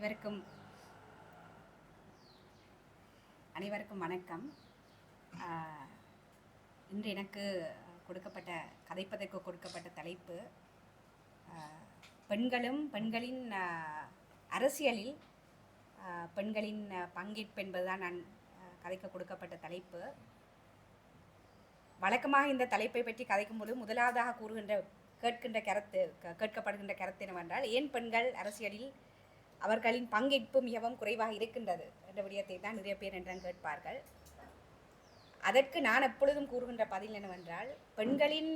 இவருக்கும் அனைவருக்கும் வணக்கம். இன்று எனக்கு கொடுக்கப்பட்ட கதைப்பதற்கு கொடுக்கப்பட்ட தலைப்பு பெண்களும் பெண்களின் அரசியலில் பெண்களின் பங்கேற்பு என்பதுதான் நான் கதைக்கு கதைக்க கொடுக்கப்பட்ட தலைப்பு. வழக்கமாக இந்த தலைப்பை பற்றி கதைக்கும்போது முதலாவதாக கூறுகின்ற கேட்கின்ற கருத்து க- கேட்கப்படுகின்ற கருத்து என்னவென்றால் ஏன் பெண்கள் அரசியலில் அவர்களின் பங்கேற்பு மிகவும் குறைவாக இருக்கின்றது என்ற விடயத்தை தான் நிறைய பேர் என்றும் கேட்பார்கள். அதற்கு நான் எப்பொழுதும் கூறுகின்ற பதில் என்னவென்றால் பெண்களின்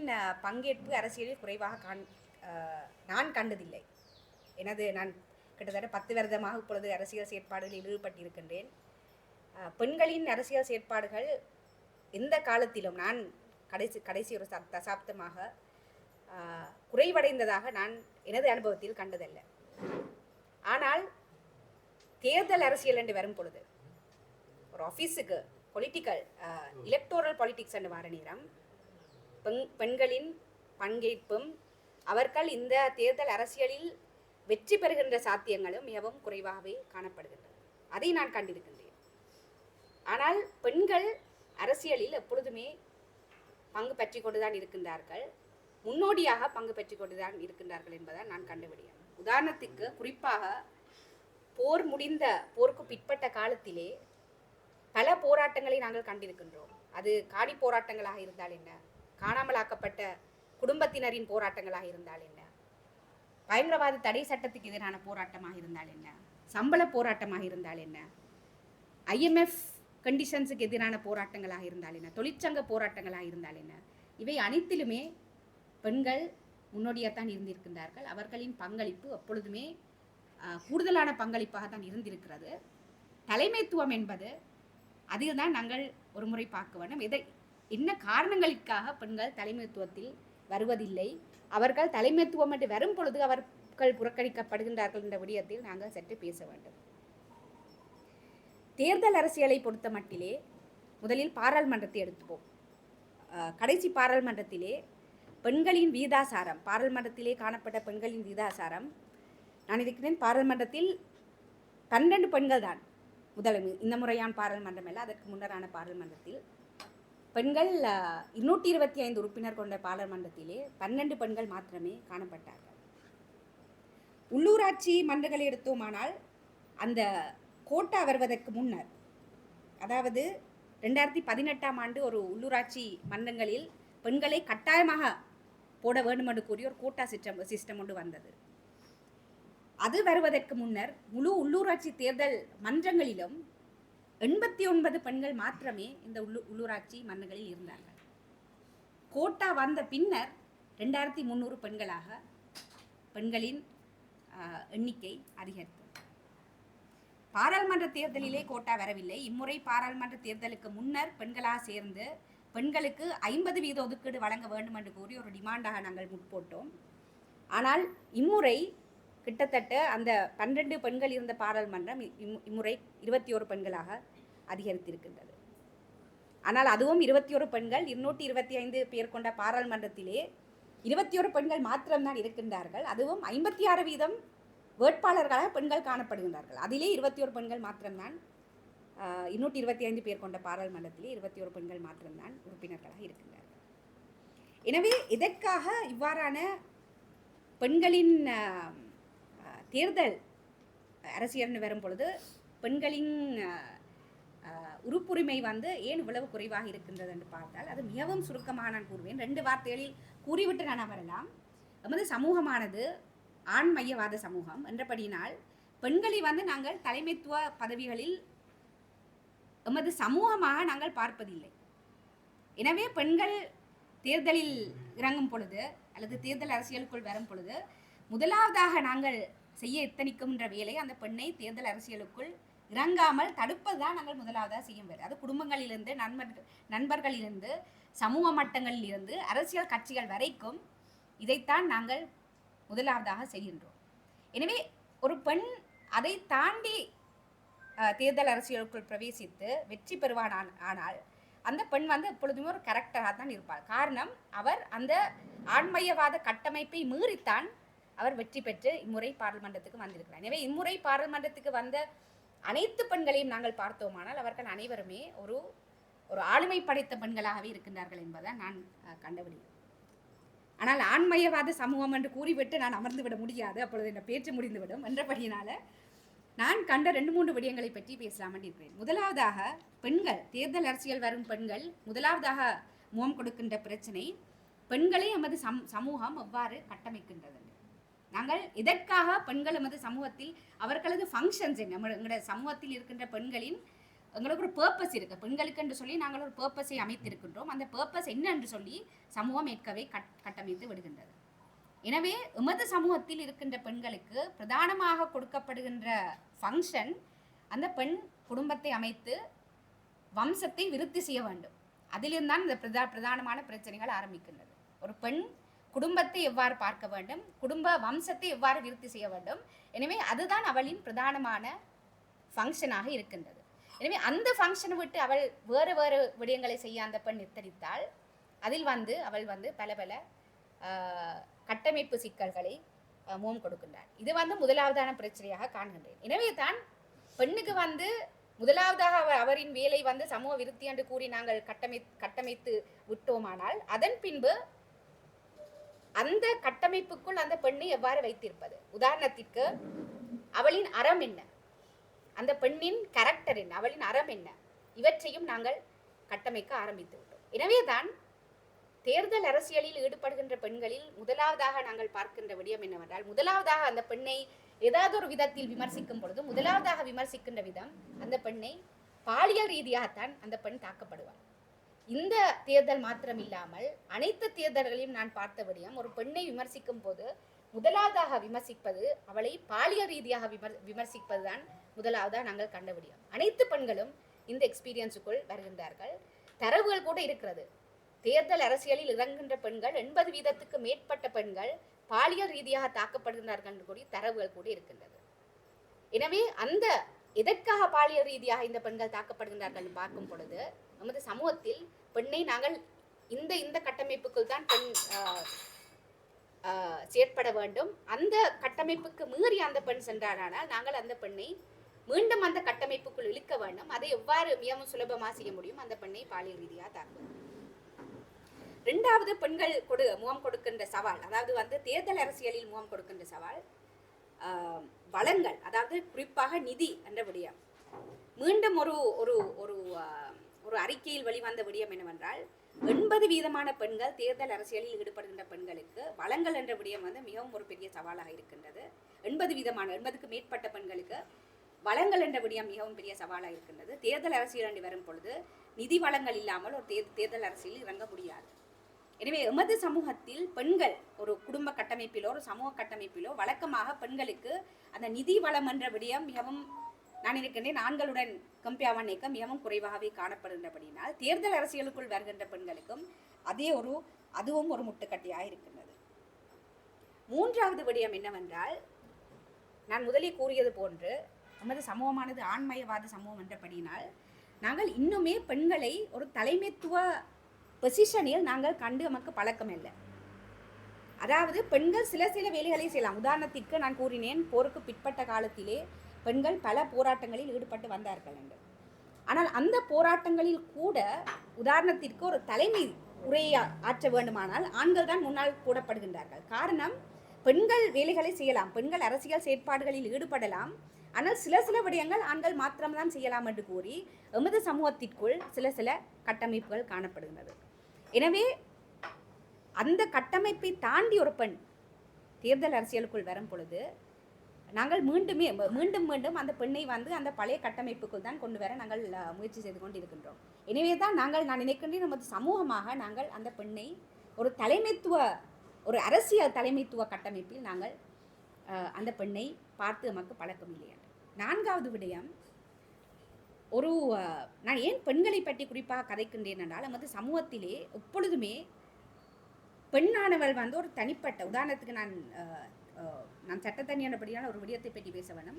பங்கேற்பு அரசியலில் குறைவாக காண் நான் கண்டதில்லை. எனது நான் கிட்டத்தட்ட பத்து வருடமாக இப்பொழுது அரசியல் செயற்பாடுகளில் ஈடுபட்டிருக்கின்றேன். பெண்களின் அரசியல் செயற்பாடுகள் எந்த காலத்திலும் நான் கடைசி கடைசி ஒரு தசாப்தமாக குறைவடைந்ததாக நான் எனது அனுபவத்தில் கண்டதல்ல. ஆனால் தேர்தல் அரசியல் என்று வரும் பொழுது ஒரு ஆஃபீஸுக்கு பொலிட்டிக்கல் எலக்டோரல் பாலிட்டிக்ஸ் என்று வர நேரம் பெண் பெண்களின் பங்கேற்பும் அவர்கள் இந்த தேர்தல் அரசியலில் வெற்றி பெறுகின்ற சாத்தியங்களும் மிகவும் குறைவாகவே காணப்படுகின்றன. அதை நான் கண்டிருக்கின்றேன். ஆனால் பெண்கள் அரசியலில் எப்பொழுதுமே பங்கு பற்றி கொண்டுதான் இருக்கின்றார்கள். முன்னோடியாக பங்கு பெற்றுக் கொண்டுதான் இருக்கின்றார்கள் என்பதை நான் கண்டுபிடிக்கிறேன். உதாரணத்துக்கு குறிப்பாக போர் முடிந்த போருக்கு பிற்பட்ட காலத்திலே பல போராட்டங்களை நாங்கள் கண்டிருக்கின்றோம். அது காடி போராட்டங்களாக இருந்தால் என்ன? காணாமலாக்கப்பட்ட குடும்பத்தினரின் போராட்டங்களாக இருந்தால் என்ன? பயங்கரவாத தடை சட்டத்துக்கு எதிரான போராட்டமாக இருந்தால் என்ன? சம்பள போராட்டமாக இருந்தால் என்ன? ஐஎம்எஃப் கண்டிஷன்ஸுக்கு எதிரான போராட்டங்களாக இருந்தால் என்ன? தொழிற்சங்க போராட்டங்களாக இருந்தால் என்ன? இவை அனைத்திலுமே பெண்கள் முன்னோடியாகத்தான் இருந்திருக்கின்றார்கள். அவர்களின் பங்களிப்பு எப்பொழுதுமே கூடுதலான பங்களிப்பாக தான் இருந்திருக்கிறது. தலைமைத்துவம் என்பது அதில் தான் நாங்கள் ஒரு முறை பார்க்க வேண்டும். எதை என்ன காரணங்களுக்காக பெண்கள் தலைமைத்துவத்தில் வருவதில்லை? அவர்கள் தலைமைத்துவம் என்று வரும் பொழுது அவர்கள் புறக்கணிக்கப்படுகின்றார்கள் என்ற விடயத்தில் நாங்கள் சற்று பேச வேண்டும். தேர்தல் அரசியலை பொறுத்த மட்டிலே முதலில் பாராளுமன்றத்தை எடுத்துப்போம். கடைசி பாராளுமன்றத்திலே பெண்களின் வீதாசாரம் பாராளுமன்றத்திலே காணப்பட்ட பெண்களின் வீதாசாரம் நான் இருக்கிறேன் பாராளுமன்றத்தில் பன்னெண்டு பெண்கள் தான் முதலமை இந்த முறையான பாராளுமன்றம் அல்ல அதற்கு முன்னரான பாராளுமன்றத்தில் பெண்கள் இருநூற்றி இருபத்தி ஐந்து உறுப்பினர் கொண்ட பாராளுமன்றத்திலே பன்னெண்டு பெண்கள் மாத்திரமே காணப்பட்டார்கள். உள்ளூராட்சி மன்றங்களை எடுத்தோமானால் அந்த கோட்டா வருவதற்கு முன்னர் அதாவது ரெண்டாயிரத்தி பதினெட்டாம் ஆண்டு ஒரு உள்ளூராட்சி மன்றங்களில் பெண்களை கட்டாயமாக போட வேண்டும் என்று கூறி ஒரு கோட்டா சிஸ்டம் சிஸ்டம் ஒன்று வந்தது. அது வருவதற்கு முன்னர் முழு உள்ளூராட்சி தேர்தல் மன்றங்களிலும் எண்பத்தி ஒன்பது பெண்கள் மாத்திரமே இந்த உள்ளு உள்ளூராட்சி மன்றங்களில் இருந்தார்கள். கோட்டா வந்த பின்னர் ரெண்டாயிரத்தி முந்நூறு பெண்களாக பெண்களின் ஆஹ், எண்ணிக்கை அதிகரித்தது. பாராளுமன்ற தேர்தலிலே கோட்டா வரவில்லை. இம்முறை பாராளுமன்ற தேர்தலுக்கு முன்னர் பெண்களாக சேர்ந்து பெண்களுக்கு ஐம்பது வீத ஒதுக்கீடு வழங்க வேண்டும் என்று கூறி ஒரு டிமாண்டாக நாங்கள் முற்போட்டோம் ஆனால் இம்முறை கிட்டத்தட்ட அந்த பன்னிரண்டு பெண்கள் இருந்த பாராளுமன்றம் இம்- இம்முறை இருபத்தி ஒரு பெண்களாக அதிகரித்திருக்கின்றது. ஆனால் அதுவும் இருபத்தி ஒரு பெண்கள் இருநூற்றி இருபத்தி ஐந்து பேர் கொண்ட பாராளுமன்றத்திலே இருபத்தி ஒரு பெண்கள் மாத்திரம்தான் இருக்கின்றார்கள். அதுவும் ஐம்பத்தி ஆறு வீதம் வேட்பாளர்களாக பெண்கள் காணப்படுகின்றார்கள். அதிலே இருபத்தி ஒரு பெண்கள் மாத்திரம்தான் இருநூற்றி இருபத்தி ஐந்து பேர் கொண்ட பாராளுமன்றத்திலே இருபத்தி ஒரு பெண்கள் மாத்திரம்தான் உறுப்பினர்களாக இருக்கின்றார்கள். எனவே இதற்காக இவ்வாறான பெண்களின் தேர்தல் அரசியல்னு வரும் பொழுது பெண்களின் உறுப்புரிமை வந்து ஏன் இவ்வளவு குறைவாக இருக்கின்றது என்று பார்த்தால் அது மிகவும் சுருக்கமாக நான் கூறுவேன். ரெண்டு வார்த்தைகளில் கூறிவிட்டு நான் வரலாம் எமது சமூகமானது ஆண் மையவாத சமூகம் என்றபடியினால் பெண்களை வந்து நாங்கள் தலைமைத்துவ பதவிகளில் எமது சமூகமாக நாங்கள் பார்ப்பதில்லை. எனவே பெண்கள் தேர்தலில் இறங்கும் பொழுது அல்லது தேர்தல் அரசியலுக்குள் வரும் பொழுது முதலாவதாக நாங்கள் செய்ய எத்தனிக்கின்ற வேலை அந்த பெண்ணை தேர்தல் அரசியலுக்குள் இறங்காமல் தடுப்பது தான் நாங்கள் முதலாவதாக செய்யும் வேலை அது குடும்பங்களிலிருந்து நண்பர்கள் நண்பர்களிலிருந்து சமூக மட்டங்களில் இருந்து அரசியல் கட்சிகள் வரைக்கும் இதைத்தான் நாங்கள் முதலாவதாக செய்கின்றோம். எனவே ஒரு பெண் அதை தாண்டி தேர்தல் அரசியலுக்குள் பிரவேசித்து வெற்றி பெறுவான் ஆனால் அந்த பெண் வந்து எப்பொழுதுமே ஒரு கரெக்டராக தான் இருப்பாள். காரணம் அவர் அந்த ஆண்மையவாத கட்டமைப்பை மீறித்தான் அவர் வெற்றி பெற்று இம்முறை பாராளுமன்றத்துக்கு வந்திருக்கிறார். எனவே இம்முறை பாராளுமன்றத்துக்கு வந்த அனைத்து பெண்களையும் நாங்கள் பார்த்தோமானால் அவர்கள் அனைவருமே ஒரு ஒரு ஆளுமை படைத்த பெண்களாகவே இருக்கின்றார்கள் என்பதை நான் அஹ், கண்டபடியும். ஆனால் ஆண்மையவாத சமூகம் என்று கூறிவிட்டு நான் அமர்ந்து விட முடியாது அப்பொழுது இந்த பேச்சு முடிந்துவிடும் என்றபடியினால நான் கண்ட ரெண்டு மூன்று விடயங்களை பற்றி பேசலாம் இருக்கிறேன். முதலாவதாக பெண்கள் தேர்தல் அரசியல் வரும் பெண்கள் முதலாவதாக முகம் கொடுக்கின்ற பிரச்சனை பெண்களை எமது சம் சமூகம் எவ்வாறு கட்டமைக்கின்றது நாங்கள் இதற்காக பெண்கள் எமது சமூகத்தில் அவர்களது ஃபங்க்ஷன்ஸ் என்ன? நம்ம- சமூகத்தில் இருக்கின்ற பெண்களின் எங்களுக்கு ஒரு பர்பஸ் இருக்குது பெண்களுக்கு என்று சொல்லி நாங்கள் ஒரு பர்பஸை அமைத்திருக்கின்றோம். அந்த பர்பஸ் என்ன என்று சொல்லி சமூகம் ஏற்கவே கட் கட்டமைத்து விடுகின்றது. எனவே எமது சமூகத்தில் இருக்கின்ற பெண்களுக்கு பிரதானமாக கொடுக்கப்படுகின்ற ஃபங்க்ஷன் அந்த பெண் குடும்பத்தை அமைத்து வம்சத்தை விருத்தி செய்ய வேண்டும். அதிலிருந்தான் இந்த பிரதா பிரதானமான பிரச்சனைகள் ஆரம்பிக்கின்றது. ஒரு பெண் குடும்பத்தை எவ்வாறு பார்க்க வேண்டும்? குடும்ப வம்சத்தை எவ்வாறு விருத்தி செய்ய வேண்டும்? எனவே அதுதான் அவளின் பிரதானமான ஃபங்க்ஷனாக இருக்கின்றது. எனவே அந்த ஃபங்க்ஷனை விட்டு அவள் வேறு வேறு விடயங்களை செய்ய அந்த பெண் நிர்த்தரித்தால் அதில் வந்து அவள் வந்து பல பல கட்டமைப்பு சிக்கல்களை ஆஹ், முகம் கொடுக்கின்றார். இது வந்து முதலாவதான பிரச்சனையாக காண்கின்றேன். எனவே தான் பெண்ணுக்கு வந்து முதலாவதாக அவர் அவரின் வேலை வந்து சமூக விருத்தி என்று கூறி நாங்கள் கட்டமை கட்டமைத்து விட்டோமானால் அதன் பின்பு அந்த கட்டமைப்புக்குள் அந்த பெண்ணை எவ்வாறு வைத்திருப்பது? உதாரணத்திற்கு அவளின் அறம் என்ன? அந்த பெண்ணின் கேரக்டர் என்ன? அவளின் அறம் என்ன? இவற்றையும் நாங்கள் கட்டமைக்க ஆரம்பித்து விட்டோம். எனவேதான் தேர்தல் அரசியலில் ஈடுபடுகின்ற பெண்களில் முதலாவதாக நாங்கள் பார்க்கின்ற விடயம் என்னவென்றால் முதலாவதாக அந்த பெண்ணை ஏதாவது ஒரு விதத்தில் விமர்சிக்கும் பொழுது முதலாவதாக விமர்சிக்கின்ற விதம் அந்த பெண்ணை பாலியல் ரீதியாகத்தான் அந்த பெண் தாக்கப்படுவார் இந்த தேர்தல் மாத்திரம் இல்லாமல் அனைத்து தேர்தல்களையும் நான் பார்த்த விடயம் ஒரு பெண்ணை விமர்சிக்கும் போது முதலாவதாக விமர்சிப்பது அவளை பாலியல் ரீதியாக விமர் விமர்சிப்பதுதான் முதலாவதாக நாங்கள் கண்ட விடயம். அனைத்து பெண்களும் இந்த எக்ஸ்பீரியன்ஸுக்குள் வருகின்றார்கள். தரவுகள் கூட இருக்கிறது. தேர்தல் அரசியலில் இறங்குகின்ற பெண்கள் எண்பது வீதத்துக்கு மேற்பட்ட பெண்கள் பாலியல் ரீதியாக தாக்கப்படுகிறார்கள் என்று தரவுகள் கூட இருக்கின்றது. எனவே அந்த எதற்காக பாலியல் ரீதியாக இந்த பெண்கள் தாக்கப்படுகின்றார்கள் என்று பார்க்கும் பொழுது நமது சமூகத்தில் பெண்ணை நாங்கள் இந்த இந்த கட்டமைப்புக்குள் தான் பெண் செயற்பட வேண்டும். அந்த கட்டமைப்புக்கு மீறி அந்த பெண் சென்றாரானால் நாங்கள் அந்த பெண்ணை மீண்டும் அந்த கட்டமைப்புக்குள் இழுக்க வேண்டும். அதை எவ்வாறு மிகவும் சுலபமாக செய்ய முடியும்? அந்த பெண்ணை பாலியல் ரீதியாக தாக்குவது. ரெண்டாவது பெண்கள் கொடு முகம் கொடுக்கின்ற சவால் அதாவது வந்து தேர்தல் அரசியலில் முகம் கொடுக்கின்ற சவால் வளங்கள் அதாவது குறிப்பாக நிதி என்ற விடயம். மீண்டும் ஒரு ஒரு ஒரு ஒரு அறிக்கையில் வெளிவந்த விடயம் என்னவென்றால் எண்பது வீதமான பெண்கள் தேர்தல் அரசியலில் ஈடுபடுகின்ற பெண்களுக்கு வளங்கள் என்ற விடயம் வந்து மிகவும் ஒரு பெரிய சவாலாக இருக்கின்றது. எண்பது வீதமான எண்பதுக்கு மேற்பட்ட பெண்களுக்கு வளங்கள் என்ற விடயம் மிகவும் பெரிய சவாலாக இருக்கின்றது. தேர்தல் அரசியல் என்று வரும் பொழுது நிதி வளங்கள் இல்லாமல் ஒரு தேர் தேர்தல் அரசியலில் இறங்க முடியாது. எனவே எமது சமூகத்தில் பெண்கள் ஒரு குடும்ப கட்டமைப்பிலோ ஒரு சமூக கட்டமைப்பிலோ வழக்கமாக பெண்களுக்கு அந்த நிதி வளம் என்ற விடயம் மிகவும் நான் இருக்கின்றேன் ஆண்களுடன் கம்பியாவன் இயக்கம் மிகவும் குறைவாகவே காணப்படுகின்றபடியினால் தேர்தல் அரசியலுக்குள் வருகின்ற பெண்களுக்கும் அதே ஒரு அதுவும் ஒரு முட்டுக்கட்டியாக இருக்கின்றது. மூன்றாவது விடயம் என்னவென்றால் நான் முதலில் கூறியது போன்று நமது சமூகமானது ஆண்மயவாத சமூகம் என்றபடியினால் நாங்கள் இன்னுமே பெண்களை ஒரு தலைமைத்துவ பொசிஷனில் நாங்கள் கண்டு நமக்கு பழக்கம் இல்லை. அதாவது பெண்கள் சில சில வேலைகளை செய்யலாம். உதாரணத்திற்கு நான் கூறினேன் போருக்கு பிற்பட்ட காலத்திலே பெண்கள் பல போராட்டங்களில் ஈடுபட்டு வந்தார்கள் என்று. ஆனால் அந்த போராட்டங்களில் கூட உதாரணத்திற்கு ஒரு தலைமை உரையை ஆற்ற வேண்டுமானால் ஆண்கள் தான் முன்னால் கூடப்படுகின்றார்கள் காரணம் பெண்கள் வேலைகளை செய்யலாம். பெண்கள் அரசியல் செயற்பாடுகளில் ஈடுபடலாம். ஆனால் சில சில விடயங்கள் ஆண்கள் மாத்திரம்தான் செய்யலாம் என்று கூறி எமது சமூகத்திற்குள் சில சில கட்டமைப்புகள் காணப்படுகின்றது. எனவே அந்த கட்டமைப்பை தாண்டி ஒரு பெண் தேர்தல் அரசியலுக்குள் வரும் பொழுது நாங்கள் மீண்டுமே மீண்டும் மீண்டும் அந்த பெண்ணை வந்து அந்த பழைய கட்டமைப்புக்குள் தான் கொண்டு வர நாங்கள் முயற்சி செய்து கொண்டு இருக்கின்றோம் எனவே தான் நாங்கள் நான் நினைக்கின்றேன் நமது சமூகமாக நாங்கள் அந்த பெண்ணை ஒரு தலைமைத்துவ ஒரு அரசியல் தலைமைத்துவ கட்டமைப்பில் நாங்கள் அந்த பெண்ணை பார்த்து நமக்கு பழக்கம் இல்லையா நான்காவது விடயம் ஒரு நான் ஏன் பெண்களை பற்றி குறிப்பாக கதைக்கின்றேன் என்றால் நமது சமூகத்திலே எப்பொழுதுமே பெண்ணானவள் வந்து ஒரு தனிப்பட்ட உதாரணத்துக்கு நான் நான் சட்டத்தனியானபடியான ஒரு விடயத்தை பற்றி பேச வேணும்.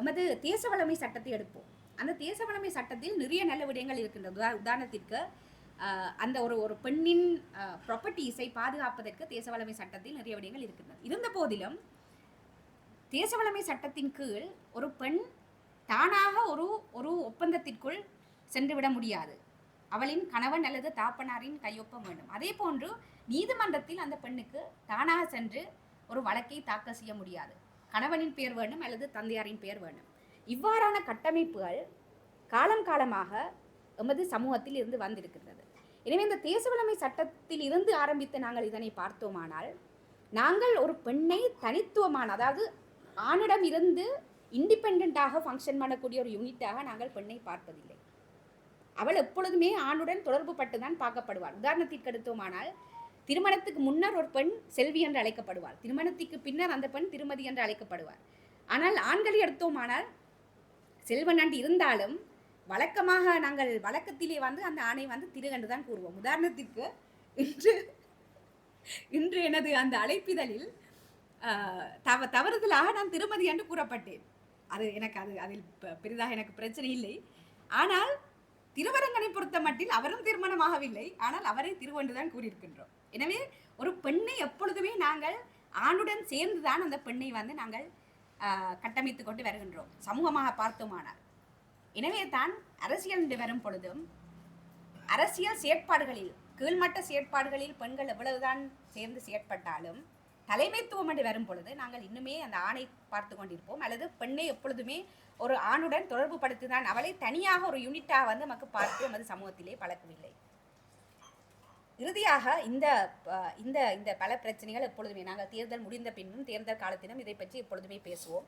எமது தேச வளமை சட்டத்தை எடுப்போம். அந்த தேச வளமை சட்டத்தில் நிறைய நல்ல விடயங்கள் இருக்கின்றது உதா உதாரணத்திற்கு அந்த ஒரு ஒரு பெண்ணின் ப்ராப்பர்ட்டிஸை பாதுகாப்பதற்கு தேசவளமை சட்டத்தில் நிறைய விடயங்கள் இருக்கின்றன இருந்த போதிலும் தேசவளமை சட்டத்தின் கீழ் ஒரு பெண் தானாக ஒரு ஒரு ஒப்பந்தத்திற்குள் சென்றுவிட முடியாது. அவளின் கணவன் அல்லது தாப்பனாரின் கையொப்பம் வேண்டும். அதே போன்று நீதிமன்றத்தில் அந்த பெண்ணுக்கு தானாக சென்று ஒரு வழக்கை தாக்கல் செய்ய முடியாது. கணவனின் பெயர் வேண்டும் அல்லது தந்தையாரின் பெயர் வேண்டும். இவ்வாறான கட்டமைப்புகள் காலம் காலமாக எமது சமூகத்தில் இருந்து வந்திருக்கின்றது. எனவே இந்த தேசவலமை சட்டத்தில் இருந்து ஆரம்பித்து நாங்கள் இதனை பார்த்தோமானால் நாங்கள் ஒரு பெண்ணை தனித்துவமான அதாவது ஆணிடம் இருந்து இண்டிபெண்ட்டாக ஃபங்க்ஷன் பண்ணக்கூடிய ஒரு யூனிட்டாக நாங்கள் பெண்ணை பார்ப்பதில்லை. அவள் எப்பொழுதுமே ஆணுடன் தொடர்பு பட்டு தான் பார்க்கப்படுவாள். உதாரணத்திற்கு எடுத்தோமானால் திருமணத்துக்கு முன்னர் ஒரு பெண் செல்வி என்று அழைக்கப்படுவாள். திருமணத்துக்கு பின்னர் அந்த பெண் திருமதி என்று அழைக்கப்படுவார் ஆனால் ஆண்களை எடுத்தோமானால் செல்வன் என்று இருந்தாலும் வழக்கமாக நாங்கள் வழக்கத்திலே வந்து அந்த ஆணை வந்து திரு என்று தான் கூறுவோம். உதாரணத்திற்கு இன்று இன்று எனது அந்த அழைப்பிதழில் தவ தவறுதலாக நான் திருமதி என்று கூறப்பட்டேன். அது எனக்கு அது அதில் பெரிதாக எனக்கு பிரச்சனை இல்லை. ஆனால் திருவரங்கனை பொறுத்த மட்டில் அவரும் திருமணமாகவில்லை ஆனால் அவரை திருவென்று தான் கூறியிருக்கின்றோம். எனவே ஒரு பெண்ணை எப்பொழுதுமே நாங்கள் ஆணுடன் சேர்ந்து தான் அந்த பெண்ணை வந்து நாங்கள் கட்டமைத்து கொண்டு வருகின்றோம். சமூகமாக பார்த்தோமானால். எனவே தான் அரசியல் என்று வரும் பொழுதும் அரசியல் செயற்பாடுகளில் கீழ்மட்ட செயற்பாடுகளில் பெண்கள் எவ்வளவுதான் சேர்ந்து செயற்பட்டாலும் தலைமைத்துவம் என்று வரும் பொழுது நாங்கள் இன்னுமே அந்த ஆணை பார்த்து கொண்டிருப்போம். அல்லது பெண்ணை எப்பொழுதுமே ஒரு ஆணுடன் தொடர்பு படுத்தி தான் அவளை தனியாக ஒரு யூனிட்டாக வந்து நமக்கு பார்த்து நமது சமூகத்திலே பழக்கவில்லை. இறுதியாக இந்த இந்த இந்த பல பிரச்சனைகள் எப்பொழுதுமே நாங்கள் தேர்தல் முடிந்த பின்னும் தேர்தல் காலத்திலும் இதை பற்றி எப்பொழுதுமே பேசுவோம்.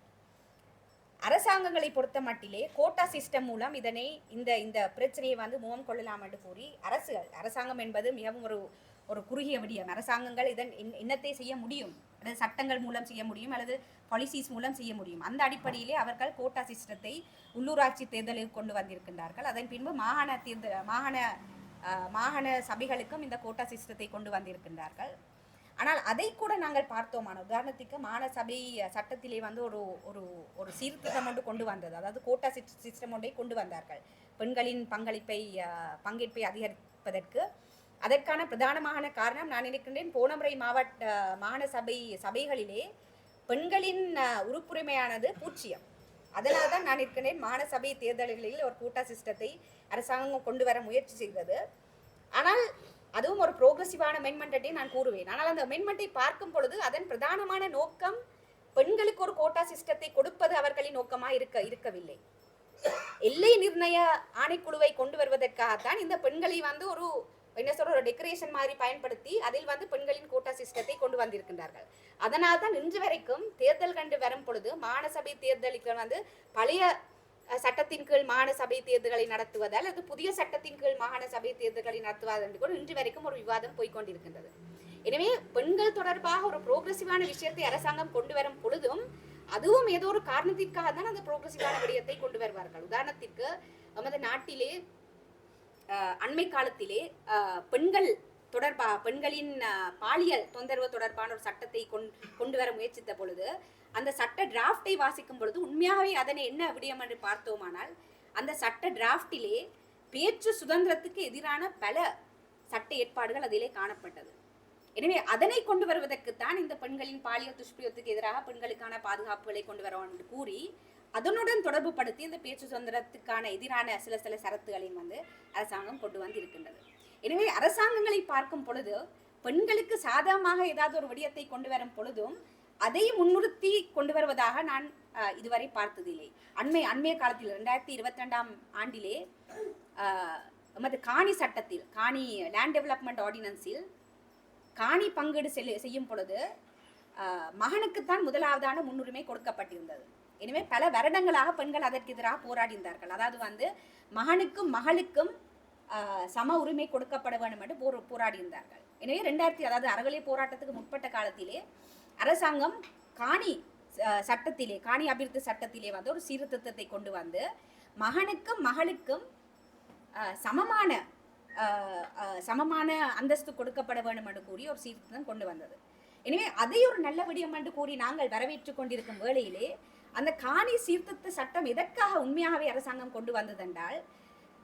அரசாங்கங்களை பொறுத்த மட்டிலே கோட்டா சிஸ்டம் மூலம் இதனை இந்த இந்த பிரச்சனையை வந்து முகம் கொள்ளலாம் என்று கூறி அரசுகள் அரசாங்கம் என்பது மிகவும் ஒரு ஒரு குறுகிய விடியம். அரசாங்கங்கள் இதன் என்- என்னத்தை செய்ய முடியும். அல்லது சட்டங்கள் மூலம் செய்ய முடியும். அல்லது பாலிசிஸ் மூலம் செய்ய முடியும். அந்த அடிப்படையிலே அவர்கள் கோட்டா சிஸ்டத்தை உள்ளூராட்சி தேர்தலில் கொண்டு வந்திருக்கின்றார்கள். அதன் பின்பு மாகாண தேர்தல் மாகாண மாகாண சபைகளுக்கும் இந்த கோட்டா சிஸ்டத்தை கொண்டு வந்திருக்கின்றார்கள். ஆனால் அதை கூட நாங்கள் பார்த்தோமான உதாரணத்துக்கு மாகாண சபை சட்டத்திலே வந்து ஒரு ஒரு ஒரு சீர்திருத்தம் ஒன்று கொண்டு வந்தது. அதாவது கோட்டா சிஸ்டம் ஒன்றை கொண்டு வந்தார்கள். பெண்களின் பங்களிப்பை பங்கேற்பை அதிகரிப்பதற்கு அதற்கான பிரதானமான காரணம் நான் நினைக்கின்றேன் போன முறை மாவட்ட மாகாண சபை சபைகளிலே பெண்களின் உறுப்புரிமையானது பூச்சியம். அதனால் தான் நான் இருக்கின்றேன் மாகாண சபை தேர்தல்களில் ஒரு கூட்டா சிஸ்டத்தை அரசாங்கம் கொண்டு வர முயற்சி செய்தது ஆனால் அதுவும் ஒரு ப்ரோக்ரஸிவான மென்மெண்ட்டை நான் கூறுவேன். ஆனால் அந்த மென்மெண்ட்டை பார்க்கும் பொழுது அதன் பிரதானமான நோக்கம் பெண்களுக்கு ஒரு கோட்டா சிஸ்டத்தை கொடுப்பது அவர்களின் நோக்கமாக இருக்க இருக்கவில்லை. எல்லை நிர்ணய ஆணைக்குழுவை கொண்டு வருவதற்காகத்தான் இந்த பெண்களை வந்து ஒரு என்ன சொல்ற ஒரு டெக்கரேஷன் மாதிரி பயன்படுத்தி அதில் வந்து பெண்களின் கோட்டா சிஸ்டத்தை கொண்டு வந்திருக்கின்றார்கள். அதனால் தான் இன்று வரைக்கும் தேர்தல் கண்டு வரும் பொழுது மாநசபை தேர்தலுக்கு வந்து பழைய சட்டத்தின் கீழ் மாகாண சபை தேர்தல்களை நடத்துவது அல்லது புதிய சட்டத்தின் கீழ் மாகாண சபை தேர்தல்களை நடத்துவது என்று கூட இன்று வரைக்கும் ஒரு விவாதம் போய்கொண்டிருக்கின்றது எனவே பெண்கள் தொடர்பாக ஒரு புரோகிரசிவான விஷயத்தை அரசாங்கம் கொண்டு வரும் பொழுதும் அதுவும் ஏதோ ஒரு காரணத்திற்காக தான் அந்த புரோகிரசிவான விடயத்தை கொண்டு வருவார்கள். உதாரணத்திற்கு நமது நாட்டிலே அண்மை காலத்திலே பெண்கள் தொடர்பா பெண்களின் பாலியல் தொந்தரவு தொடர்பான ஒரு சட்டத்தை கொண் கொண்டு வர முயற்சித்த பொழுது அந்த சட்ட டிராஃப்டை வாசிக்கும் பொழுது உண்மையாகவே அதனை என்ன விடயம் என்று பார்த்தோமானால் அந்த சட்ட டிராஃப்டிலே பேச்சு சுதந்திரத்துக்கு எதிரான பல சட்ட ஏற்பாடுகள் அதிலே காணப்பட்டது. எனவே அதனை கொண்டு வருவதற்குத்தான் இந்த பெண்களின் பாலியல் துஷ்பிரயோகத்துக்கு எதிராக பெண்களுக்கான பாதுகாப்புகளை கொண்டு வரோம் என்று கூறி அதனுடன் தொடர்பு படுத்தி இந்த பேச்சு சுதந்திரத்துக்கான எதிரான சில சில சரத்துகளையும் வந்து அரசாங்கம் கொண்டு வந்து இருக்கின்றது எனவே அரசாங்கங்களை பார்க்கும் பொழுது பெண்களுக்கு சாதகமாக ஏதாவது ஒரு விடயத்தை கொண்டு வரும் பொழுதும் அதை முன்னிறுத்தி கொண்டு வருவதாக நான் இதுவரை பார்த்ததில்லை. அண்மை அண்மைய காலத்தில் ரெண்டாயிரத்தி இருபத்தி ரெண்டாம் ஆண்டிலே நமது எமது காணி சட்டத்தில் காணி லேண்ட் டெவலப்மெண்ட் ஆர்டினன்ஸில் காணி பங்கீடு செல்ல- செய்யும் பொழுது மகனுக்குத்தான் முதலாவதான முன்னுரிமை கொடுக்கப்பட்டிருந்தது. எனவே பல வருடங்களாக பெண்கள் அதற்கு எதிராக போராடினார்கள் அதாவது வந்து மகனுக்கும் மகளுக்கும் சம உரிமை கொடுக்கப்பட வேண்டும் என்று போர் போராடியிருந்தார்கள். எனவே ரெண்டாயிரத்தி அதாவது அறவலை போராட்டத்துக்கு முற்பட்ட காலத்திலே அரசாங்கம் காணி சட்டத்திலே காணி அபிவிருத்தி சட்டத்திலே வந்து ஒரு சீர்திருத்தத்தை கொண்டு வந்து மகனுக்கும் மகளுக்கும் சமமான சமமான அந்தஸ்து கொடுக்கப்பட வேண்டும் என்று கூறி ஒரு சீர்திருத்தம் கொண்டு வந்தது. எனவே அதை ஒரு நல்ல விடயம் என்று கூறி நாங்கள் வரவேற்று கொண்டிருக்கும் வேளையிலே அந்த காணி சீர்திருத்த சட்டம் எதற்காக உண்மையாகவே அரசாங்கம் கொண்டு வந்ததென்றால்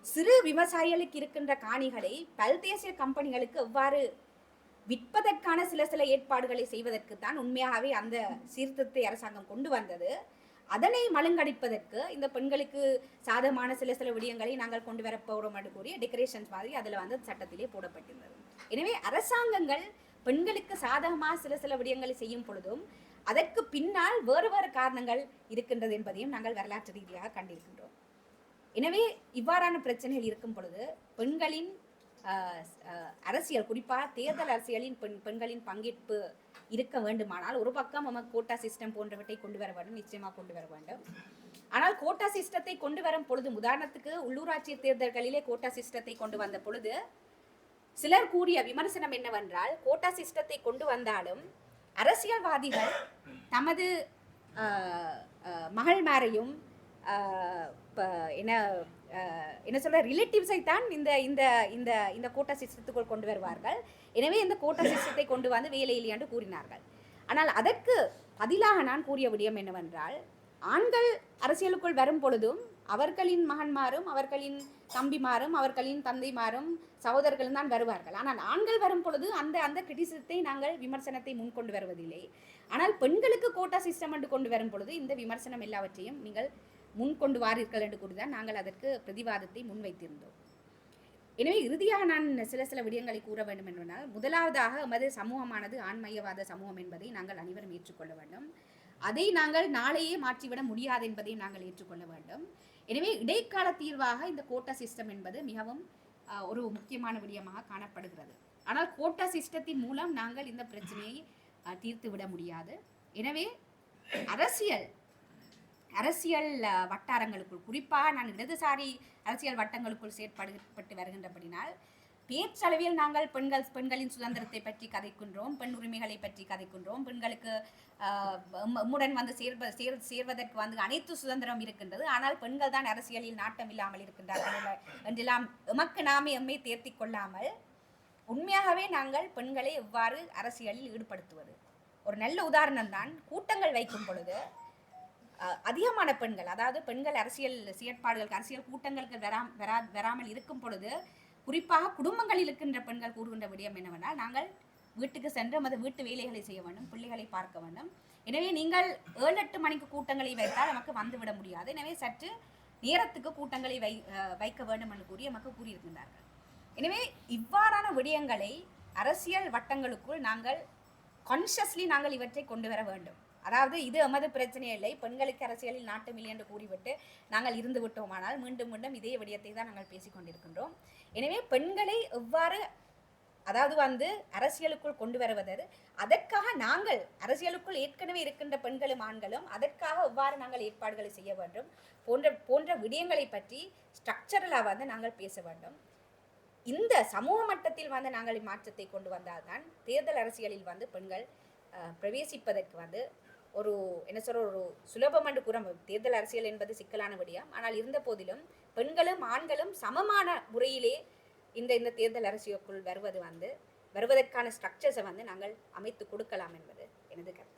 சிறு விவசாயிகளுக்கு இருக்கின்ற காணிகளை பல்தேசிய கம்பெனிகளுக்கு எவ்வாறு விற்பதற்கான சில சில ஏற்பாடுகளை செய்வதற்கு தான் உண்மையாகவே அந்த சீர்திருத்த அரசாங்கம் கொண்டு வந்தது. அதனை மழுங்கடிப்பதற்கு இந்த பெண்களுக்கு சாதகமான சில சில விடயங்களை நாங்கள் கொண்டு வர போகிறோம் என்று கூறிய டெக்கரேஷன்ஸ் மாதிரி அதில் வந்து சட்டத்திலே போடப்பட்டிருந்தது. எனவே அரசாங்கங்கள் பெண்களுக்கு சாதகமாக சில சில விடயங்களை செய்யும் பொழுதும் அதற்கு பின்னால் வேறு வேறு காரணங்கள் இருக்கின்றது என்பதையும் நாங்கள் வரலாற்று ரீதியாக கண்டிருக்கின்றோம். எனவே இவ்வாறான பிரச்சனைகள் இருக்கும் பொழுது பெண்களின் அரசியல் குறிப்பாக தேர்தல் அரசியலின் பெண் பெண்களின் பங்கேற்பு இருக்க வேண்டுமானால் ஒரு பக்கம் நம்ம கோட்டா சிஸ்டம் போன்றவற்றை கொண்டு வர வேண்டும் நிச்சயமாக கொண்டு வர வேண்டும். ஆனால் கோட்டா சிஸ்டத்தை கொண்டு வரும் பொழுது உதாரணத்துக்கு உள்ளூராட்சி தேர்தல்களிலே கோட்டா சிஸ்டத்தை கொண்டு வந்த பொழுது சிலர் கூறிய விமர்சனம் என்னவென்றால் கோட்டா சிஸ்டத்தை கொண்டு வந்தாலும் அரசியல்வாதிகள் தமது மகள் மேரையும் என்ன என்ன சொல்ற ரிலேட்டிவ்ஸை தான் இந்த இந்த இந்த இந்த கோட்டா சிஸ்டத்துக்குள் கொண்டு வருவார்கள். எனவே இந்த கோட்டா சிஸ்டத்தை கொண்டு வந்து வேலையில்லை என்று கூறினார்கள். ஆனால் அதற்கு பதிலாக நான் கூறிய விடயம் என்னவென்றால் ஆண்கள் அரசியலுக்குள் வரும் பொழுதும் அவர்களின் மகன்மாரும் அவர்களின் தம்பிமாரும் அவர்களின் தந்தைமாரும் சகோதரர்களும் தான் வருவார்கள். ஆனால் ஆண்கள் வரும் பொழுது அந்த அந்த கிரிட்டிசிசத்தை நாங்கள் விமர்சனத்தை முன்கொண்டு வருவதில்லை. ஆனால் பெண்களுக்கு கோட்டா சிஸ்டம் என்று கொண்டு வரும் பொழுது இந்த விமர்சனம் எல்லாவற்றையும் நீங்கள் முன்கொண்டு வாரீர்கள் என்று கூறிதான் நாங்கள் அதற்கு பிரதிவாதத்தை முன்வைத்திருந்தோம் எனவே இறுதியாக நான் சில சில விடயங்களை கூற வேண்டும் என்றால் முதலாவதாக எமது சமூகமானது ஆண்மையவாத சமூகம் என்பதை நாங்கள் அனைவரும் ஏற்றுக்கொள்ள வேண்டும். அதை நாங்கள் நாளையே மாற்றிவிட முடியாது என்பதையும் நாங்கள் ஏற்றுக்கொள்ள வேண்டும். எனவே இடைக்கால தீர்வாக இந்த கோட்டா சிஸ்டம் என்பது மிகவும் ஒரு முக்கியமான விடயமாக காணப்படுகிறது. ஆனால் கோட்டா சிஸ்டத்தின் மூலம் நாங்கள் இந்த பிரச்சனையை தீர்த்து விட முடியாது. எனவே அரசியல் அரசியல் வட்டாரங்களுக்குள் குறிப்பாக நான் இடதுசாரி அரசியல் வட்டங்களுக்குள் செயற்படுப்பட்டு வருகின்றபடினால் பேச்சளவில் நாங்கள் பெண்கள் பெண்களின் சுதந்திரத்தை பற்றி கதைக்கின்றோம் பெண் உரிமைகளை பற்றி கதைக்கின்றோம். பெண்களுக்கு ஆஹ், வந்து சேர்வ சேர் சேர்வதற்கு வந்து அனைத்து சுதந்திரம் இருக்கின்றது. ஆனால் பெண்கள் தான் அரசியலில் நாட்டம் இல்லாமல் இருக்கின்றார்கள் என்றெல்லாம் எமக்கு நாமே எம்மை தேர்த்தி கொள்ளாமல் உண்மையாகவே நாங்கள் பெண்களை எவ்வாறு அரசியலில் ஈடுபடுத்துவது? ஒரு நல்ல உதாரணம் தான் கூட்டங்கள் வைக்கும் பொழுது அஹ், அதிகமான பெண்கள் அதாவது பெண்கள் அரசியல் செயற்பாடுகளுக்கு அரசியல் கூட்டங்களுக்கு வரா வரா வராமல் இருக்கும் பொழுது குறிப்பாக குடும்பங்களில் இருக்கின்ற பெண்கள் கூறுகின்ற விடயம் என்னவென்றால் நாங்கள் வீட்டுக்கு சென்று நமது வீட்டு வேலைகளை செய்ய வேண்டும் பிள்ளைகளை பார்க்க வேண்டும். எனவே நீங்கள் ஏழு எட்டு மணிக்கு கூட்டங்களை வைத்தால் நமக்கு வந்துவிட முடியாது. எனவே சற்று நேரத்துக்கு கூட்டங்களை வை வைக்க வேண்டும் என்று கூறி நமக்கு கூறியிருக்கின்றார்கள். எனவே இவ்வாறான விடயங்களை அரசியல் வட்டங்களுக்குள் நாங்கள் கான்ஷியஸ்லி நாங்கள் இவற்றை கொண்டு வர வேண்டும். அதாவது இது எமது பிரச்சனை இல்லை. பெண்களுக்கு அரசியலில் நாட்டு இல்லை என்று கூறிவிட்டு நாங்கள் இருந்து விட்டோமானால் மீண்டும் மீண்டும் இதே விடயத்தை தான் நாங்கள் பேசிக்கொண்டிருக்கின்றோம் எனவே பெண்களை எவ்வாறு அதாவது வந்து அரசியலுக்குள் கொண்டு வருவது? அதற்காக நாங்கள் அரசியலுக்குள் ஏற்கனவே இருக்கின்ற பெண்களும் ஆண்களும் அதற்காக எவ்வாறு நாங்கள் ஏற்பாடுகளை செய்ய வேண்டும்? போன்ற போன்ற விடயங்களை பற்றி ஸ்ட்ரக்சரலாக வந்து நாங்கள் பேச வேண்டும். இந்த சமூக மட்டத்தில் வந்து நாங்கள் மாற்றத்தை கொண்டு வந்தால்தான் தேர்தல் அரசியலில் வந்து பெண்கள் பிரவேசிப்பதற்கு வந்து ஒரு என்ன சொல்ற ஒரு சுலபம் என்று கூற தேர்தல் அரசியல் என்பது சிக்கலான விடயம். ஆனால் இருந்த போதிலும் பெண்களும் ஆண்களும் சமமான முறையிலே இந்த இந்த தேர்தல் அரசியலுக்குள் வருவது வந்து வருவதற்கான ஸ்ட்ரக்சர்ஸை வந்து நாங்கள் அமைத்து கொடுக்கலாம் என்பது எனது கருத்து.